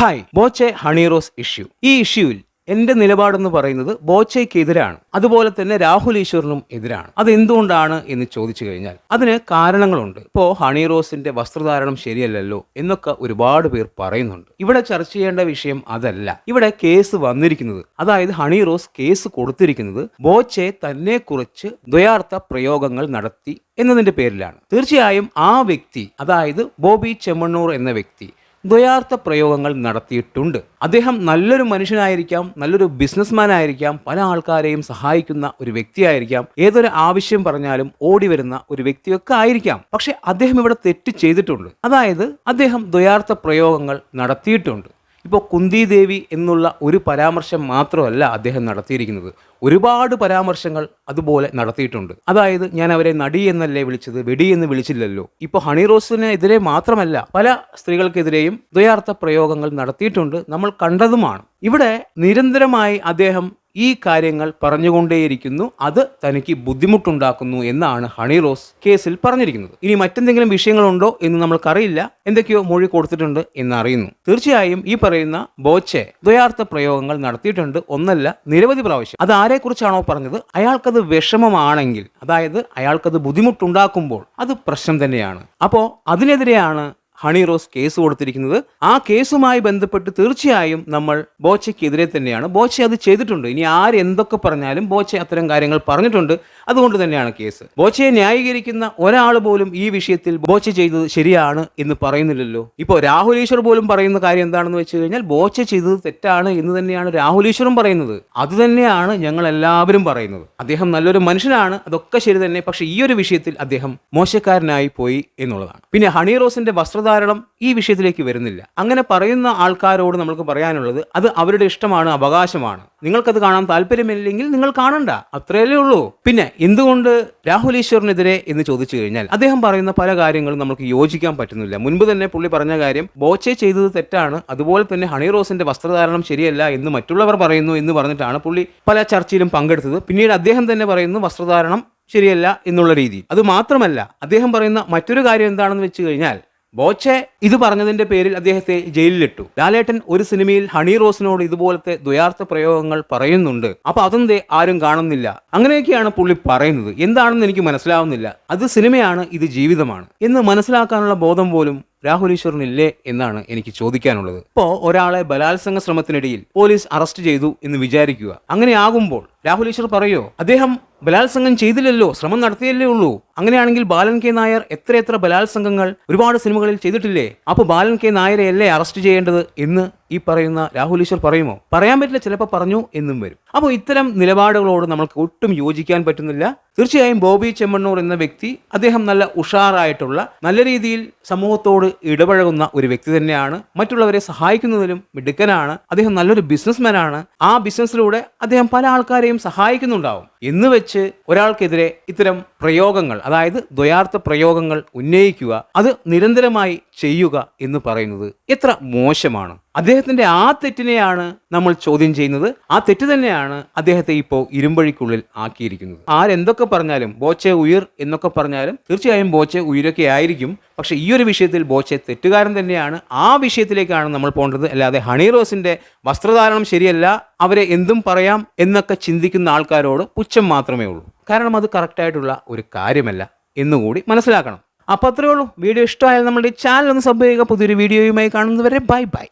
Hi Boche Honey Rose issue ഈ ഇഷ്യൂവിൽ എന്റെ നിലപാടെന്ന് പറയുന്നത് ബോച്ചയ്ക്ക് എതിരാണ് അതുപോലെ തന്നെ രാഹുൽ ഈശ്വറിനും എതിരാണ്. അത് എന്തുകൊണ്ടാണ് എന്ന് ചോദിച്ചു കഴിഞ്ഞാൽ അതിന് കാരണങ്ങളുണ്ട്. ഇപ്പോ ഹണി റോസിന്റെ വസ്ത്രധാരണം ശരിയല്ലല്ലോ എന്നൊക്കെ ഒരുപാട് പേർ പറയുന്നുണ്ട്. ഇവിടെ ചർച്ച ചെയ്യേണ്ട വിഷയം അതല്ല. ഇവിടെ കേസ് വന്നിരിക്കുന്നത് അതായത് ഹണി റോസ് കേസ് കൊടുത്തിരിക്കുന്നത് ബോച്ചെ തന്നെ കുറിച്ച് ദ്വയാർത്ഥ പ്രയോഗങ്ങൾ നടത്തി എന്നതിന്റെ പേരിലാണ്. തീർച്ചയായും ആ വ്യക്തി അതായത് ബോബി ചെമ്മണ്ണൂർ എന്ന വ്യക്തി ദ്വയാർത്ഥ പ്രയോഗങ്ങൾ നടത്തിയിട്ടുണ്ട്. അദ്ദേഹം നല്ലൊരു മനുഷ്യനായിരിക്കാം നല്ലൊരു ബിസിനസ്മാൻ ആയിരിക്കാം പല ആൾക്കാരെയും സഹായിക്കുന്ന ഒരു വ്യക്തിയായിരിക്കാം. ഏതൊരു ആവശ്യം പറഞ്ഞാലും ഓടി വരുന്ന ഒരു വ്യക്തിയൊക്കെ ആയിരിക്കാം. പക്ഷെ അദ്ദേഹം ഇവിടെ തെറ്റ് ചെയ്തിട്ടുണ്ട്. അതായത് അദ്ദേഹം ദ്വയാർത്ഥ പ്രയോഗങ്ങൾ നടത്തിയിട്ടുണ്ട്. ഇപ്പോൾ കുന്തി ദേവി എന്നുള്ള ഒരു പരാമർശം മാത്രമല്ല അദ്ദേഹം നടത്തിയിരിക്കുന്നത്. ഒരുപാട് പരാമർശങ്ങൾ അതുപോലെ നടത്തിയിട്ടുണ്ട്. അതായത് ഞാൻ അവരെ നടി എന്നല്ലേ വിളിച്ചത് വെടി എന്ന് വിളിച്ചില്ലല്ലോ. ഇപ്പോൾ ഹണി റോസിനെതിരെ മാത്രമല്ല പല സ്ത്രീകൾക്കെതിരെയും ദ്വയാർത്ഥ പ്രയോഗങ്ങൾ നടത്തിയിട്ടുണ്ട്. നമ്മൾ കണ്ടതുമാണ്. ഇവിടെ നിരന്തരമായി അദ്ദേഹം ഈ കാര്യങ്ങൾ പറഞ്ഞുകൊണ്ടേയിരിക്കുന്നു. അത് തനിക്ക് ബുദ്ധിമുട്ടുണ്ടാക്കുന്നു എന്നാണ് ഹണി റോസ് കേസിൽ പറഞ്ഞിരിക്കുന്നത്. ഇനി മറ്റെന്തെങ്കിലും വിഷയങ്ങളുണ്ടോ എന്ന് നമ്മൾക്കറിയില്ല. എന്തൊക്കെയോ മൊഴി കൊടുത്തിട്ടുണ്ട് എന്നറിയുന്നു. തീർച്ചയായും ഈ പറയുന്ന ബോച്ചെ ദ്വയാർത്ഥ പ്രയോഗങ്ങൾ നടത്തിയിട്ടുണ്ട്. ഒന്നല്ല നിരവധി പ്രാവശ്യം. അത് ആരെക്കുറിച്ചാണോ പറഞ്ഞത്? അയാൾക്കത് വിഷമമാണെങ്കിൽ അതായത് അയാൾക്കത് ബുദ്ധിമുട്ടുണ്ടാക്കുമ്പോൾ അത് പ്രശ്നം തന്നെയാണ്. അപ്പോൾ അതിനെതിരെയാണ് ഹണി റോസ് കേസ് കൊടുത്തിരിക്കുന്നത്. ആ കേസുമായി ബന്ധപ്പെട്ട് തീർച്ചയായും നമ്മൾ ബോച്ചയ്ക്കെതിരെ തന്നെയാണ്. ബോച്ച അത് ചെയ്തിട്ടുണ്ട്. ഇനി ആര് എന്തൊക്കെ പറഞ്ഞാലും ബോച്ച അത്തരം കാര്യങ്ങൾ പറഞ്ഞിട്ടുണ്ട്. അതുകൊണ്ട് തന്നെയാണ് കേസ്. ബോച്ചയെ ന്യായീകരിക്കുന്ന ഒരാൾ പോലും ഈ വിഷയത്തിൽ ബോച്ച ചെയ്തത് ശരിയാണ് എന്ന് പറയുന്നില്ലല്ലോ. ഇപ്പോൾ രാഹുൽ ഈശ്വർ പോലും പറയുന്ന കാര്യം എന്താണെന്ന് വെച്ച് കഴിഞ്ഞാൽ ബോച്ച ചെയ്തത് തെറ്റാണ് എന്ന് തന്നെയാണ് രാഹുൽ ഈശ്വറും പറയുന്നത്. അത് തന്നെയാണ് ഞങ്ങൾ എല്ലാവരും പറയുന്നത്. അദ്ദേഹം നല്ലൊരു മനുഷ്യനാണ് അതൊക്കെ ശരി തന്നെ പക്ഷേ ഈ ഒരു വിഷയത്തിൽ അദ്ദേഹം മോശക്കാരനായി പോയി എന്നുള്ളതാണ്. പിന്നെ ഹണി റോസിന്റെ വസ്ത്രധാരണം ഈ വിഷയത്തിലേക്ക് വരുന്നില്ല. അങ്ങനെ പറയുന്ന ആൾക്കാരോട് നമുക്ക് പറയാനുള്ളത് അത് അവരുടെ ഇഷ്ടമാണ് അവകാശമാണ്. നിങ്ങൾക്കത് കാണാൻ താല്പര്യമില്ലെങ്കിൽ നിങ്ങൾ കാണണ്ട. അത്രയല്ലേ ഉള്ളൂ. പിന്നെ എന്തുകൊണ്ട് രാഹുൽ ഈശ്വറിനെതിരെ എന്ന് ചോദിച്ചു കഴിഞ്ഞാൽ അദ്ദേഹം പറയുന്ന പല കാര്യങ്ങളും നമുക്ക് യോജിക്കാൻ പറ്റുന്നില്ല. മുൻപ് തന്നെ പുള്ളി പറഞ്ഞ കാര്യം ബോച്ചെ ചെയ്തത് തെറ്റാണ് അതുപോലെ തന്നെ ഹണി റോസിന്റെ വസ്ത്രധാരണം ശരിയല്ല എന്ന് മറ്റുള്ളവർ പറയുന്നു എന്ന് പറഞ്ഞിട്ടാണ് പുള്ളി പല ചർച്ചയിലും പങ്കെടുത്തത്. പിന്നീട് അദ്ദേഹം തന്നെ പറയുന്നു വസ്ത്രധാരണം ശരിയല്ല എന്നുള്ള രീതി അത് മാത്രമല്ല അദ്ദേഹം പറയുന്ന മറ്റൊരു കാര്യം എന്താണെന്ന് വെച്ച് കഴിഞ്ഞാൽ ബോച്ചെ ഇത് പറഞ്ഞതിന്റെ പേരിൽ അദ്ദേഹത്തെ ജയിലിലിട്ടു. ലാലേട്ടൻ ഒരു സിനിമയിൽ ഹണി റോസിനോട് ഇതുപോലത്തെ ദ്വയാർത്ഥ പ്രയോഗങ്ങൾ പറയുന്നുണ്ട്. അപ്പൊ അതെന്തേ ആരും കാണുന്നില്ല. അങ്ങനെയൊക്കെയാണ് പുള്ളി പറയുന്നത്. എന്താണെന്ന് എനിക്ക് മനസ്സിലാവുന്നില്ല. അത് സിനിമയാണ് ഇത് ജീവിതമാണ്. എന്ന് മനസ്സിലാക്കാനുള്ള ബോധം പോലും രാഹുൽ ഈശ്വറിനില്ലേ എന്നാണ് എനിക്ക് ചോദിക്കാനുള്ളത്. ഇപ്പോ ഒരാളെ ബലാത്സംഗ ശ്രമത്തിനിടയിൽ പോലീസ് അറസ്റ്റ് ചെയ്തു എന്ന് വിചാരിക്കുക. അങ്ങനെ ആകുമ്പോൾ രാഹുൽ ഈശ്വർ പറയോ അദ്ദേഹം ബലാത്സംഗം ചെയ്തില്ലല്ലോ ശ്രമം നടത്തിയല്ലേ ഉള്ളൂ. അങ്ങനെയാണെങ്കിൽ ബാലൻ കെ നായർ എത്രയെത്ര ബലാത്സംഗങ്ങൾ ഒരുപാട് സിനിമകളിൽ ചെയ്തിട്ടില്ലേ? അപ്പോൾ ബാലൻ കെ നായരെ അല്ലേ അറസ്റ്റ് ചെയ്യേണ്ടത് എന്ന് ഈ പറയുന്ന രാഹുൽ ഈശ്വർ പറയുമോ? പറയാൻ പറ്റില്ല ചിലപ്പോൾ പറഞ്ഞു എന്നും വരും. അപ്പോൾ ഇത്തരം നിലപാടുകളോട് നമ്മൾക്ക് ഒട്ടും യോജിക്കാൻ പറ്റുന്നില്ല. തീർച്ചയായും ബോബി ചെമ്മണ്ണൂർ എന്ന വ്യക്തി അദ്ദേഹം നല്ല ഉഷാറായിട്ടുള്ള നല്ല രീതിയിൽ സമൂഹത്തോട് ഇടപഴകുന്ന ഒരു വ്യക്തി തന്നെയാണ്. മറ്റുള്ളവരെ സഹായിക്കുന്നതിലും മിടുക്കനാണ്. അദ്ദേഹം നല്ലൊരു ബിസിനസ്മാനാണ്. ആ ബിസിനസ്സിലൂടെ അദ്ദേഹം പല ആൾക്കാരെയും സഹായിക്കുന്നുണ്ടാവും. എന്ന് വെച്ച് ഒരാൾക്കെതിരെ ഇത്തരം പ്രയോഗങ്ങൾ അതായത് ദ്വയാർത്ഥ പ്രയോഗങ്ങൾ ഉന്നയിക്കുക അത് നിരന്തരമായി ചെയ്യുക എന്ന് പറയുന്നത് എത്ര മോശമാണ്. അദ്ദേഹത്തിന്റെ ആ തെറ്റിനെയാണ് നമ്മൾ ചോദ്യം ചെയ്യുന്നത്. ആ തെറ്റ് തന്നെയാണ് അദ്ദേഹത്തെ ഇപ്പോൾ ഇരുമ്പഴിക്കുള്ളിൽ ആക്കിയിരിക്കുന്നത്. ആരെന്തൊക്കെ പറഞ്ഞാലും ബോച്ചെ ഉയർ എന്നൊക്കെ പറഞ്ഞാലും തീർച്ചയായും ബോച്ചെ ഉയരൊക്കെ ആയിരിക്കും. പക്ഷെ ഈ ഒരു വിഷയത്തിൽ ബോച്ചെ തെറ്റുകാരൻ തന്നെയാണ്. ആ വിഷയത്തിലേക്കാണ് നമ്മൾ പോകേണ്ടത്. അല്ലാതെ ഹണി റോസിന്റെ വസ്ത്രധാരണം ശരിയല്ല അവരെ എന്തും പറയാം എന്നൊക്കെ ചിന്തിക്കുന്ന ആൾക്കാരോട് പുച്ഛം മാത്രമേ ഉള്ളൂ. കാരണം അത് കറക്റ്റായിട്ടുള്ള ഒരു കാര്യമല്ല എന്നുകൂടി മനസ്സിലാക്കണം. അപ്പോൾ അത്രയേ ഉള്ളൂ. വീഡിയോ ഇഷ്ടമായാൽ നമ്മുടെ ചാനൽ ഒന്ന് സബ് ചെയ്യുക. പുതിയൊരു വീഡിയോയുമായി കാണുന്നവരെ ബൈ ബൈ.